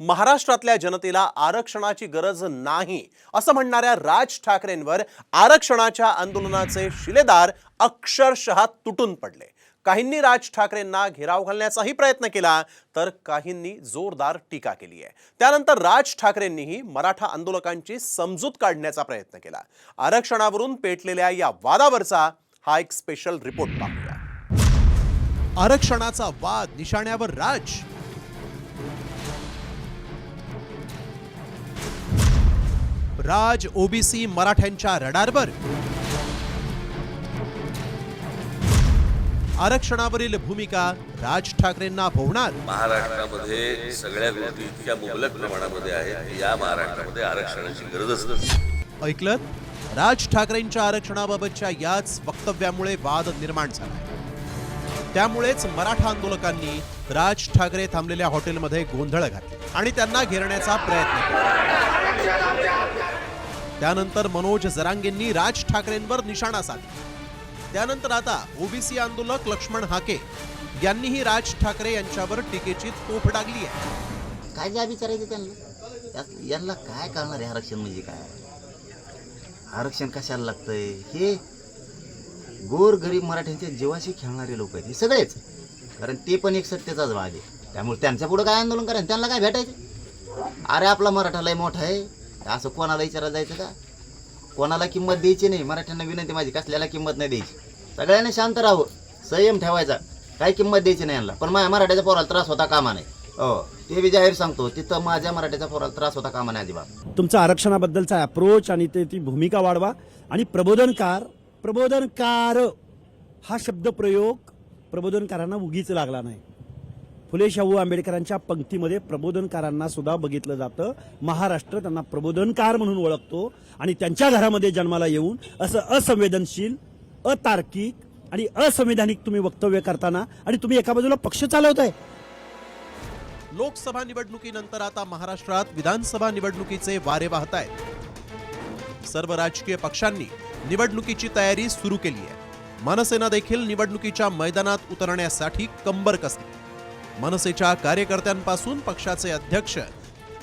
महाराष्ट्रातल्या जनतेला आरक्षणाची गरज नाही असं म्हणणाऱ्या राज ठाकरेंवर आरक्षणाच्या आंदोलनाचे शिलेदार अक्षरशः तुटून पडले. काहींनी राज ठाकरेंना घेराव घालण्याचाही प्रयत्न केला तर काहींनी जोरदार टीका केली आहे. त्यानंतर राज ठाकरेंनीही मराठा आंदोलकांची समजूत काढण्याचा प्रयत्न केला. आरक्षणावरून पेटलेल्या या वादावरचा हा एक स्पेशल रिपोर्ट पाहूया. आरक्षणाचा वाद निशाण्यावर राज राज ओबीसी मराठ्यांच्या रडारवर. आरक्षणावरील भूमिका राज ठाकरेंना भोवणार. महाराष्ट्रामध्ये सगळ्या गोष्टी इतक्या मुबलक प्रमाणामध्ये आहेत या महाराष्ट्रामध्ये आरक्षणाची गरजच नाही ऐकलं राज ठाकरेंच्या आरक्षणाबाबतच्या याच वक्तव्यामुळे वाद निर्माण झाला त्यामुळेच मराठा आंदोलकांनी राज ठाकरे थांबलेल्या हॉटेलमध्ये गोंधळ घातले आणि त्यांना घेरण्याचा प्रयत्न केला. त्यानंतर मनोज जरांगेंनी राज ठाकरेंवर निशाणा साधला. त्यानंतर आता ओबीसी आंदोलक लक्ष्मण हाके यांनीही राज ठाकरे यांच्यावर टीकेची तोफ डागली आहे. काय ज्या विचारायचं त्यांना? यांना काय करणार आहे आरक्षण म्हणजे काय? आरक्षण कशाला लागतंय? हे गोर गरीब मराठ्यांच्या जीवाशी खेळणारे लोक आहेत हे सगळेच. कारण ते पण एक सत्तेचाच भाग आहे. त्यामुळे त्यांच्या पुढं काय आंदोलन करायचं? त्यांना काय भेटायचं? अरे आपला मराठा लय मोठा आहे. असं कोणाला विचारायला जायचं का? कोणाला किंमत द्यायची नाही. मराठ्यांना विनंती माझी कसल्याला किंमत नाही द्यायची. सगळ्यांनी शांत राहावं. संयम ठेवायचा. काय किंमत द्यायची नाही यांना. पण माझ्या मराठ्याच्या पोराला त्रास होता कामा नाही हो. ते मी जाहीर सांगतो तिथं माझ्या मराठ्याच्या पोराला त्रास होता कामा नाही अजिबात. तुमचा आरक्षणाबद्दलचा अप्रोच आणि ते ती भूमिका वाढवा. आणि प्रबोधनकार प्रबोधनकार हा शब्दप्रयोग प्रबोधनकारांना उगीच लागला नाही. फुले शाहू आंबेडकरांच्या पंक्तीमध्ये प्रबोधनकारांना सुद्धा बघितलं जातं. महाराष्ट्र त्यांना प्रबोधनकार म्हणून ओळखतो आणि त्यांच्या घरामध्ये जन्माला येऊन असं असंवेदनशील अतार्किक आणि असंवैधानिक तुम्ही वक्तव्य करताना आणि तुम्ही एका बाजूला पक्ष चालवताय. लोकसभा निवडणुकीनंतर आता महाराष्ट्रात विधानसभा निवडणुकीचे वारे वाहत आहेत सर्व राजकीय पक्षांनी निवडणुकीची तयारी सुरू केली आहे. मनसेना देखील निवडणुकीच्या मैदानात उतरण्यासाठी कंबर कसली? मनसेच्या कार्यकर्त्यांपासून पक्षाचे अध्यक्ष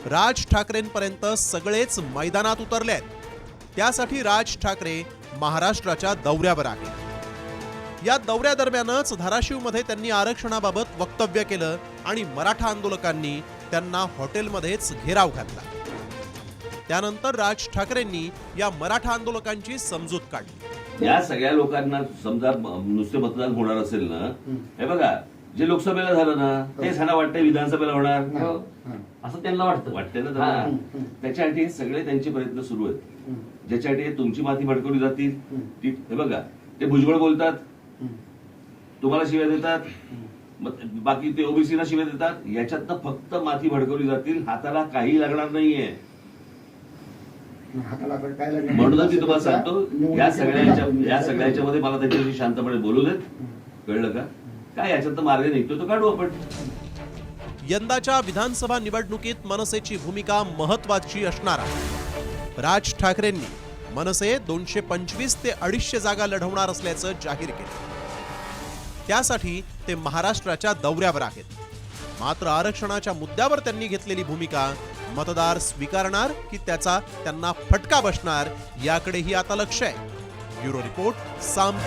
राज ठाकरेंपर्यंत सगळेच मैदानात उतरले आहेत त्यासाठी राज ठाकरे महाराष्ट्राच्या दौऱ्यावर आहेत. या दौऱ्यादरम्यानच धाराशिवमध्ये त्यांनी आरक्षणाबाबत वक्तव्य केलं आणि मराठा आंदोलकांनी त्यांना हॉटेलमध्येच घेराव घातला. त्यानंतर राज ठाकरेंनी या मराठा आंदोलकांची समजूत काढली. या सगळ्या लोकांना समजा नुसते मतदान होणार असेल ना हे बघा जे लोकसभेला झालं ना तेच ह्यांना वाटतंय विधानसभेला होणार? असं त्यांना वाटतं. वाटतंय ना त्यांना. त्याच्यासाठी सगळे त्यांचे प्रयत्न सुरू आहेत. ज्याच्यासाठी तुमची माती भडकवली जातील ती हे बघा ते भुजबळ बोलतात. तुम्हाला शिव्या देतात. बाकी ते ओबीसीला शिव्या देतात. याच्यातनं फक्त माती भडकवली जातील. हाताला काही लागणार नाहीये. म्हणूनच मी तुम्हाला सांगतो या सगळ्याच्या या सगळ्याच्या मध्ये मला त्याच्याशी शांतपणे बोलू देत. कळलं का? काय याच्यात मार्ग निघतो तो काढू आपण. यंदाच्या विधानसभा निवडणुकीत मनसेची भूमिका महत्वाची असणार आहे. राज ठाकरेंनी मनसे दोनशे पंचवीस ते अडीचशे जागा लढवणार असल्याचं जाहीर केलं. त्यासाठी ते महाराष्ट्राच्या दौऱ्यावर आहेत. मात्र आरक्षणाच्या मुद्द्यावर त्यांनी घेतलेली भूमिका मतदार स्वीकारणार की त्याचा त्यांना फटका बसणार याकडेही आता लक्ष आहे. ब्युरो रिपोर्ट साम